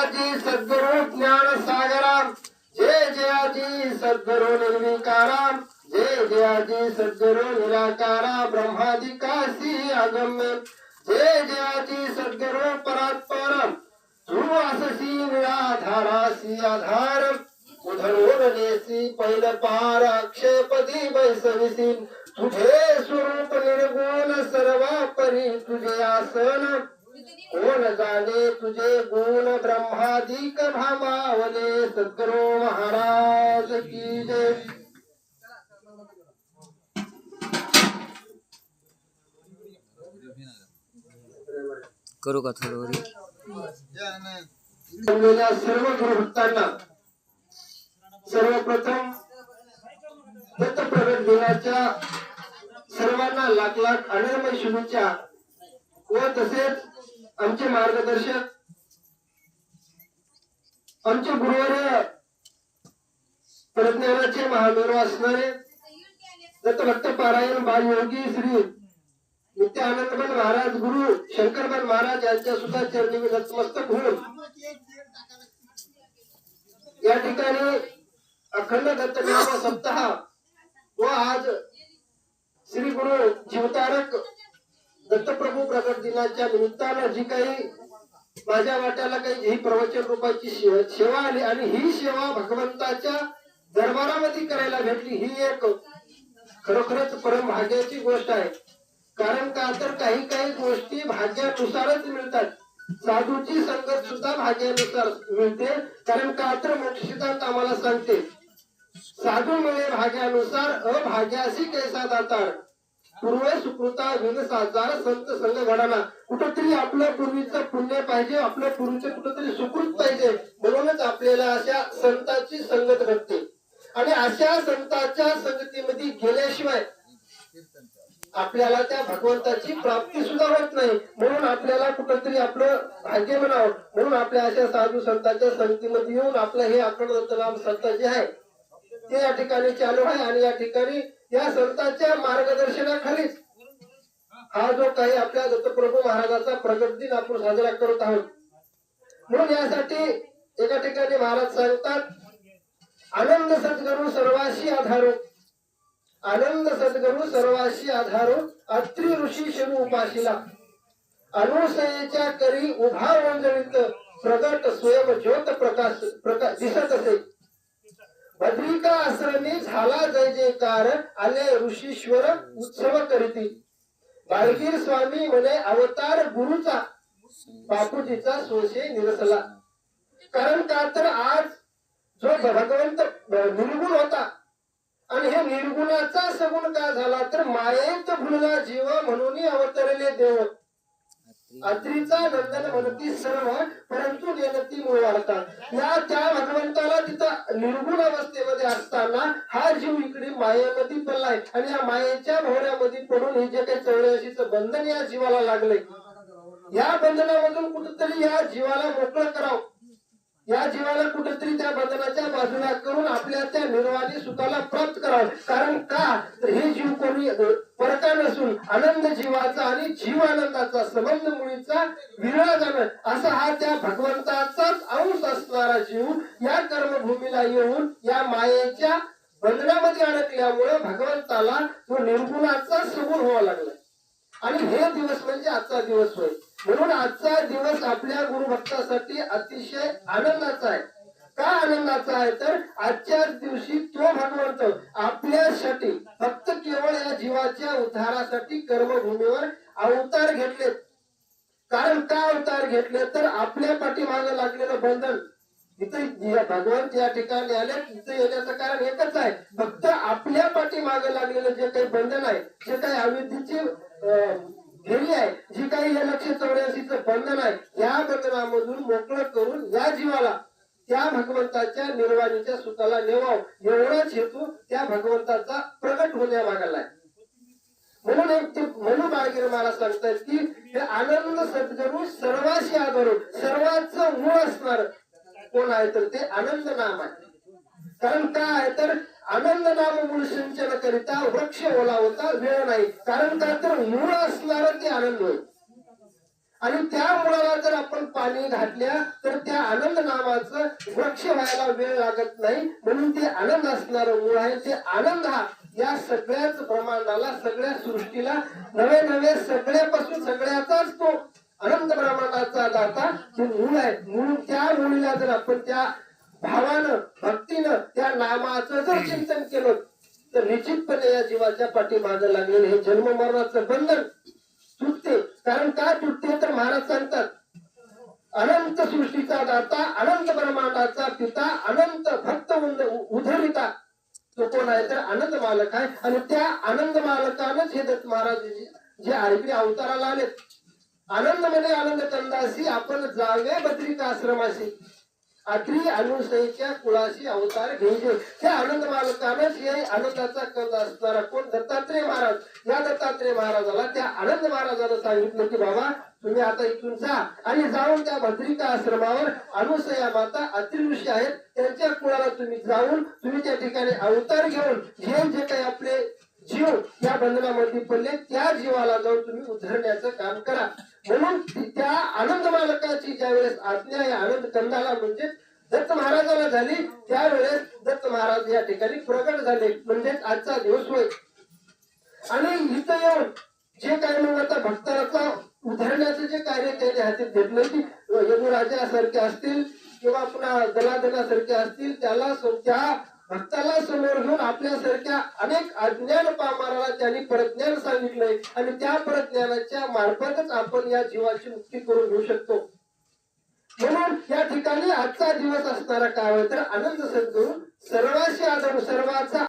जयाजी सद्गुरु ज्ञान सागराम। जय जयाजी सद्गुरु निर्विकाराम। जय जयाजी सद्गुरु निराकारा ब्रह्मादिकासी अगम्य। जय जयाजी सद्गुरु परात्परम। ध्रुव अससी निराधारासी आधार उधरून नेसी पहिल पार अक्षेपदी बैसविसी तुझे स्वरूप निर्गुण सर्वापरी तुझे आसन कोण जाणे तुझे गुण ब्रह्मादिक भामावले? सद्गुरु महाराज की जय. करू का थोडं सर्व गुरुभक्तांना सर्वप्रथम दत्त प्रगट दिनाच्या सर्वांना लाख लाख अनर्मय शुभेच्छा व तसेच आमचे मार्गदर्शक आमचे गुरुवर प्रज्ञानाचे महागुरु असणारे दत्तभक्त पारायण बालयोगी श्री नित्यानंदबन महाराज गुरु शंकरबन महाराज यांच्या सुद्धा चरणी नतमस्तक होऊन या ठिकाणी अखंड दत्तनाम सप्ताह व आज श्री गुरु जीवतारक दत्तप्रभू प्रकट दिनाच्या निमित्तानं जी काही माझ्या वाट्याला काही ही प्रवचन रूपाची सेवा आली आणि ही सेवा भगवंताच्या दरबारामध्ये करायला भेटली ही एक खरोखरच परम भाग्याची गोष्ट आहे. कारण का तर काही काही गोष्टी भाग्यानुसारच मिळतात. साधूची संगत सुद्धा भाग्यानुसार मिळते. कारण का तर मोक्ष सिद्धांत आम्हाला सांगते साधू मिळे भाग्यानुसार अभाग्याशी कैसा दातार पूर्व सुकृता विनसाचार संत संघ घडाना कुठंतरी आपल्या पूर्वीचं पुण्य पाहिजे आपल्या पूर्वीचं कुठंतरी सुकृत पाहिजे म्हणूनच आपल्याला अशा संतांची संगत घडते आणि अशा संतांच्या संगतीमध्ये गेल्याशिवाय आपल्याला त्या भगवंताची प्राप्ती सुद्धा होत नाही. म्हणून आपल्याला कुठंतरी आपलं भाग्य म्हणावं. म्हणून आपल्या अशा साधू संतांच्या संगतीमध्ये येऊन आपलं हे आकडत नाम संत जे आहे ते या ठिकाणी चालू आहे आणि या ठिकाणी या संतांच्या मार्गदर्शनाखालीच हा जो काही आपल्या दत्तप्रभू महाराजाचा प्रगत दिन आपण साजरा करत आहोत. म्हणून यासाठी एका ठिकाणी महाराज सांगतात आनंद सद्गुरु सर्वाशी आधारो आनंद सद्गुरु सर्वाशी आधारो अत्री ऋषी शिव उपाशीला अनुसयेच्या करी उभा वंजळीत प्रगट स्वयं ज्योत प्रकाश प्रकाश दिसत असे. भद्रिका आश्रमी झाला जय जयकार आले ऋषीश्वर उत्सव करीती. बाळगीर स्वामी म्हणे अवतार गुरुचा बापूजीचा सोशे निरसला. कारण का तर आज जो भगवंत निर्गुण होता आणि हे निर्गुणाचा सगुण का झाला तर मायेत भुलला जीव म्हणून अवतरले देव. अत्रीचा नंदन म्हणती सर्व परंतु नेनती मूळ वाढतात. या त्या भगवंताला तिथं निर्गुण अवस्थेमध्ये असताना हा जीव इकडे मायेमध्ये पडलाय. आणि या मायेच्या भोवऱ्यामध्ये पडून हे जे काही चौऱ्याशीच बंधन या जीवाला लागलंय. या बंधनामधून कुठेतरी या जीवाला मोकळं करावं. या जीवाला कुठेतरी त्या बंधनाच्या बाजूला करून आपल्या त्या निर्वाणी सुखाला प्राप्त करावं. कारण का? तर हे जीव कोणी परका नसून आनंद जीवाचा आणि जीव आनंदाचा संबंध मुळीचा विरळा जाणं असा हा त्या भगवंताचाच अंश असणारा जीव या कर्मभूमीला येऊन या मायेच्या बंधनामध्ये अडकल्यामुळे भगवंताला तो निर्गुणाचा सगुण व्हावा लागला आणि हे दिवस म्हणजे आजचा दिवस होय. म्हणून आजचा दिवस आपल्या गुरुभक्तासाठी अतिशय आनंदाचा आहे. का आनंदाचा आहे? तर आजच्या दिवशी तो भगवंत आपल्यासाठी फक्त केवळ या जीवाच्या उद्धारासाठी कर्मभूमीवर अवतार घेतले कारण का अवतार घेतले? तर आपल्या पाठीमागे लागलेलं बंधन इथे भगवंत या ठिकाणी आले तिथे येण्याचं कारण एकच आहे. फक्त आपल्या पाठीमागे लागलेलं जे काही बंधन आहे जे काही अविधीची घेरी आहे जी काही या लक्ष चौऱ्याशीच बंधन आहे या बंधनामधून मोकळं करून या जीवाला त्या भगवंताच्या निर्वाणीच्या सुताला नेवाव. एवढाच हेतू त्या भगवंताचा प्रकट होण्यामागाला आहे. म्हणून एक ते म्हणून बाळगिर मला सांगतात की हे आनंद सद्गुरू सर्वाशी आधारू सर्वांचं मूळ असणार कोण आहे तर ते आनंद नाम आहे. कारण काय आहे तर आनंद नाम मूळ सिंचन करिता वृक्ष ओला होता वेळ नाही. कारण का तर मूळ असणार ते आनंद होय आणि त्या मुळाला जर आपण पाणी घातल्या तर त्या आनंद नावाचं वृक्ष व्हायला वेळ लागत नाही. म्हणून ते आनंद असणार मूळ आहे. ते आनंद हा या सगळ्याच ब्रह्मांडाला सगळ्या सृष्टीला नवे नवे सगळ्यापासून सगळ्याचाच तो अनंत ब्रह्मांडाचा दाता हे मूळ आहे म्हणून त्या मुलीला जर आपण त्या भावानं भक्तीनं त्या नामाचं जर चिंतन केलं तर निश्चितपणे या जीवाच्या पाठीमागे लागलेलं हे जन्म मरणाचं बंधन तुटते. कारण काय तुटते तर महाराज सांगतात अनंत सृष्टीचा दाता अनंत ब्रह्मांडाचा पिता अनंत भक्त उधरिता तो कोण आहे? तर आनंद मालक आहे. आणि त्या आनंद मालकानंच हे दत्त महाराज जे- जे आरबी अवताराला आलेत. आनंदमध्ये आनंद कंदासी आपण जावे बद्रिका आश्रमाशी. अत्री अनुसयेच्या कुळाशी अवतार घेऊ त्या आनंद मालकानंच हे आनंदाचा कंद असणारा कोण? दत्तात्रय महाराज. या दत्तात्रय महाराजाला त्या आनंद महाराजाला सांगितलं की बाबा तुम्ही आता इथून जा आणि जाऊन त्या भद्रिका आश्रमावर अनुसया माता अत्री ऋषी आहेत. त्यांच्या कुळाला तुम्ही जाऊन तुम्ही त्या ठिकाणी अवतार घेऊन जे जे काही आपले जीव या बंधनामध्ये पडले त्या जीवाला जाऊन तुम्ही उधरण्याचं काम करा. म्हणून त्या आनंद मालकाची ज्या वेळेस आज्ञा या आनंद कंदाला म्हणजे दत्त महाराजाला झाली त्यावेळेस दत्त महाराज या ठिकाणी प्रगट झाले म्हणजे आजचा दिवस होय. आणि इथं येऊन जे काय मग आता भक्ताचा उधरण्याचं जे कार्य त्याने हाती घेतलं की यमुराजासारखे असतील किंवा पुन्हा दलादलासारखे असतील त्याला त्या भक्ताला समोर घेऊन आपल्यासारखे अनेक अज्ञान पामाराला त्यांनी परज्ञान सांगितलंय. आणि त्या प्रज्ञानाच्या मार्फतच आपण या जीवाची मुक्ती करून घेऊ शकतो. म्हणून या ठिकाणी आजचा दिवस असणारा काय तर आनंद सद्गुरू सर्वाशी आदर सर्वाचा